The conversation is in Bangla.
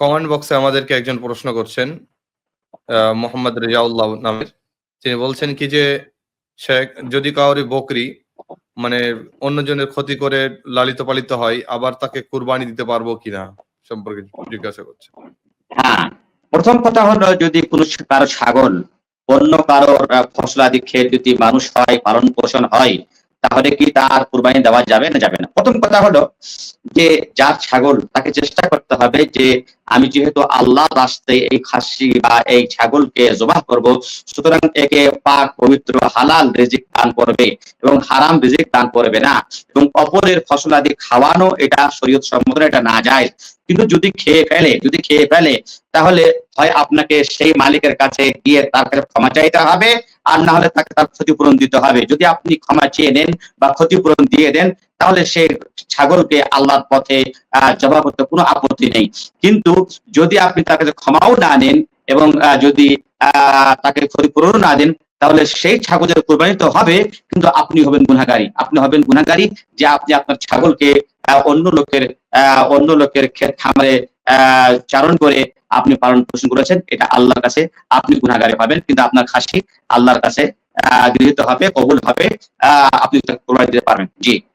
কমেন্ট বক্সে আমাদেরকে একজন প্রশ্ন করছেন মোহাম্মদ রিয়াউল্লাহ নামের। তিনি বলছেন কি যে শেখ যদি কাউরি বকরি মানে অন্যজনের ক্ষতি করে লালিত পালিত হয় আবার তাকে কুরবানি দিতে পারব কিনা সম্পর্কে জিজ্ঞাসা করছে। হ্যাঁ প্রথম কথা হলো যদি কোনো কারও ছাগল অন্য আহ, ফসলাদি খেয়ে যদি মানুষ হয় পালন পোষণ হয় তাহলে কি তার কুরবানি দেওয়া যাবে না যাবে না? প্রথম কথা হলো যে যার ছাগল তাকে চেষ্টা করতে হবে যে আমি যেহেতু আল্লাহ রাস্তে এই খাসি বা এই ছাগলকে জবাহ করব, সুতরাং একে পাক, পবিত্র, হালাল রিজিক দান করবে এবং হারাম রিজিক দান করবে না এবং অপরের ফসলাদি খাওয়ানো এটা শরীয়ত সম্মত এটা না যায়। কিন্তু যদি খেয়ে ফেলে, যদি খেয়ে ফেলে, তাহলে হয় আপনাকে সেই মালিকের কাছে গিয়ে তার কাছে ক্ষমা চাইতে হবে, আর না হলে তাকে তার ক্ষতিপূরণ দিতে হবে। যদি আপনি ক্ষমা চেয়ে নেন বা ক্ষতিপূরণ দিয়ে দেন তাহলে সেই ছাগলকে আল্লাহর পথে জবাব করতে কোনো আপত্তি নেই। কিন্তু যদি আপনি তার কাছে ক্ষমাও না নেন এবং যদি তাকে ক্ষতিপূরণ না দেন, তাহলে সেই ছাগলের কোরবানি তো হবে, কিন্তু আপনি হবেন গুনাহগারী। আপনি হবেন গুনাহগারী যে আপনি আপনার ছাগলকে অন্য লোকের অন্য লোকের ক্ষেত খামারে চারণ করে আপনি পালন পোষণ করেছেন, এটা আল্লাহর কাছে আপনি গুনাহগারী হবেন কিন্তু আপনার খাসি আল্লাহর কাছে গৃহীত হবে, কবুল হবে আপনি কোরবানি দিতে পারবেন। জি।